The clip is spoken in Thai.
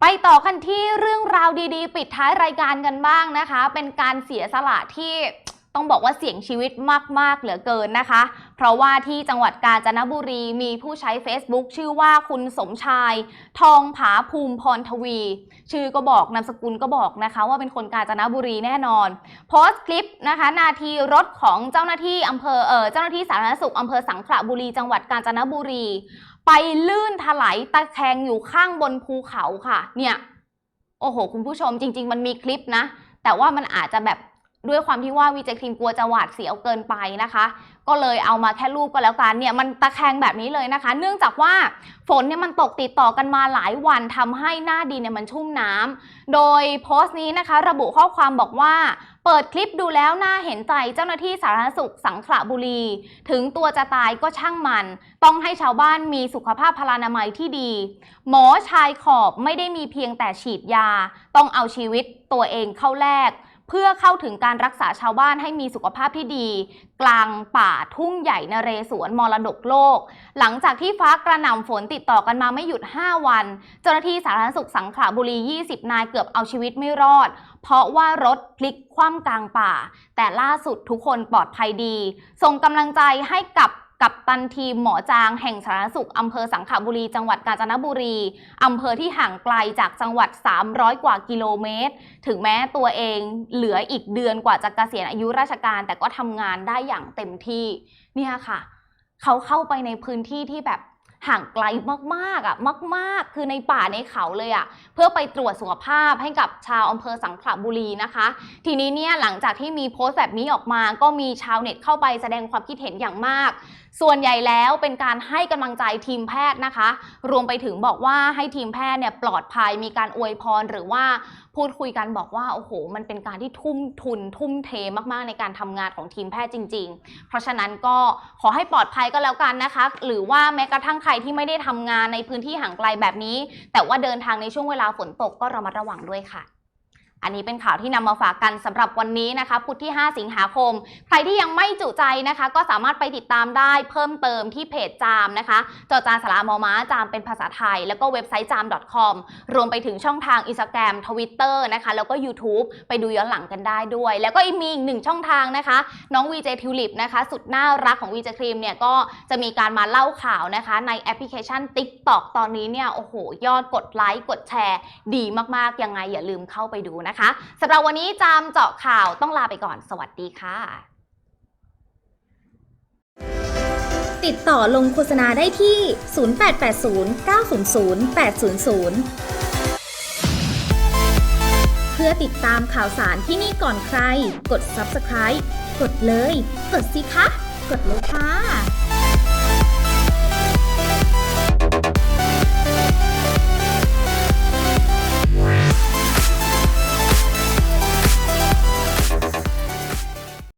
ไปต่อกันที่เรื่องราวดีๆ ปิดท้ายรายการกันบ้างนะคะ เป็นการเสียสละที่ต้องบอกว่าเสี่ยงชีวิตมาก ๆ เหลือเกินนะคะ เพราะว่าที่จังหวัดกาญจนบุรีมีผู้ใช้ Facebook ชื่อว่าคุณสมชาย ทองผาภูมิพรทวี ชื่อก็บอกนามสกุลก็บอกนะคะ ว่าเป็นคนกาญจนบุรีแน่นอน โพสต์คลิปนะคะ นาทีรถของเจ้าหน้าที่อำเภอเออเจ้าหน้าที่สาธารณสุขอำเภอสังขละบุรีจังหวัดกาญจนบุรี ไปลื่นถลายตะแคงอยู่ข้างบนภูเขาค่ะ เนี่ย โอ้โห คุณผู้ชมจริง ๆ มันมีคลิปนะ แต่ว่ามันอาจจะแบบ ด้วยความที่ว่าวีเจครีมกลัวจะหวาดเสียวเกินไปนะคะ ก็เลยเอามาแค่รูปก็แล้วกันเนี่ยมันตะแคงแบบนี้เลยนะคะ เนื่องจากว่าฝนเนี่ยมันตกติดต่อกันมาหลายวันทำให้หน้าดินเนี่ยมันชุ่มน้ำโดยโพสต์นี้นะคะ ระบุข้อความบอกว่าเปิดคลิปดูแล้วน่าเห็นใจเจ้าหน้าที่สาธารณสุขสังขละบุรี ถึงตัวจะตายก็ช่างมัน ต้องให้ชาวบ้านมีสุขภาพพลานามัยที่ดี หมอชายขอบไม่ได้มีเพียงแต่ฉีดยา ต้องเอาชีวิตตัวเองเข้าแลก เพื่อเข้าถึงการรักษาชาวบ้านให้มีสุขภาพที่ดี กลางป่าทุ่งใหญ่นเรศวรมรดกโลก หลังจากที่ฟ้ากระหน่ำฝนติดต่อกันมาไม่หยุด 5 วัน เจ้าหน้าที่สาธารณสุขสังขละบุรี 20 นายเกือบเอาชีวิตไม่รอด เพราะว่ารถพลิกคว่ำกลางป่า แต่ล่าสุดทุกคนปลอดภัยดี ส่งกำลังใจให้กับ กับตันทีมหมอจางแห่งสาธารณสุขอำเภอสังขบุรี จังหวัดกาญจนบุรีอำเภอที่ห่างไกลจากจังหวัด 300 กว่ากิโลเมตร ถึงแม้ตัวเองเหลืออีกเดือนกว่าจะเกษียณอายุราชการ แต่ก็ทำงานได้อย่างเต็มที่เนี่ยค่ะ เขาเข้าไปในพื้นที่ที่แบบ ห่างไกลมากๆอะมาก ๆ คือในป่าในเขาเลยอะเพื่อไปตรวจสุขภาพให้กับชาวอำเภอสังขละบุรีนะคะ ทีนี้เนี่ยหลังจากที่มีโพสต์แบบนี้ออกมา ก็มีชาวเน็ตเข้าไปแสดงความคิดเห็นอย่างมาก ส่วนใหญ่แล้วเป็นการให้กำลังใจทีมแพทย์นะคะ รวมไปถึงบอกว่าให้ทีมแพทย์เนี่ยปลอดภัยมีการอวยพรหรือว่าพูดคุยกันบอกว่าโอ้โห มันเป็นการที่ทุ่มทุน ทุ่มเทมากๆ ในการทำงานของทีมแพทย์จริง ๆ เพราะฉะนั้นก็ขอให้ปลอดภัยก็แล้วกันนะคะ หรือว่าแม้กระทั่งใครที่ไม่ได้ทำงานในพื้นที่ห่างไกลแบบนี้ แต่ว่าเดินทางในช่วงเวลาฝนตกก็ระมัดระวังด้วยค่ะ อันนี้เป็นข่าวที่นำมาฝากกันสำหรับวันนี้นะคะพุธที่ 5 สิงหาคม ใครที่ยังไม่จุใจนะคะ ก็สามารถไปติดตามได้เพิ่มเติมที่เพจจามนะคะจอจานสลามอม้าจามเป็นภาษาไทย แล้วก็เว็บไซต์จาม .com รวมไปถึงช่องทาง Instagram Twitter นะคะ แล้วก็ YouTube ไปดูย้อนหลังกันได้ด้วย แล้วก็มีอีกหนึ่งช่องทางนะคะ น้อง VJ Tulip นะคะ สุดน่ารักของ VJ Cream เนี่ยก็จะมีการมาเล่าข่าวนะคะ ในแอปพลิเคชัน TikTok ตอนนี้เนี่ยโอ้โหยอดกดไลค์กดแชร์ ดีมากๆยังไงอย่าลืมเข้าไปดูนะนะคะสำหรับวันนี้จามเจาะข่าวต้องลาไปก่อน สวัสดีค่ะ ติดต่อลงโฆษณาได้ที่ 0880 900 800เพื่อติดตามข่าวสารที่นี่ก่อนใคร กด subscribe กดเลย กดสิคะ กดเลยค่ะ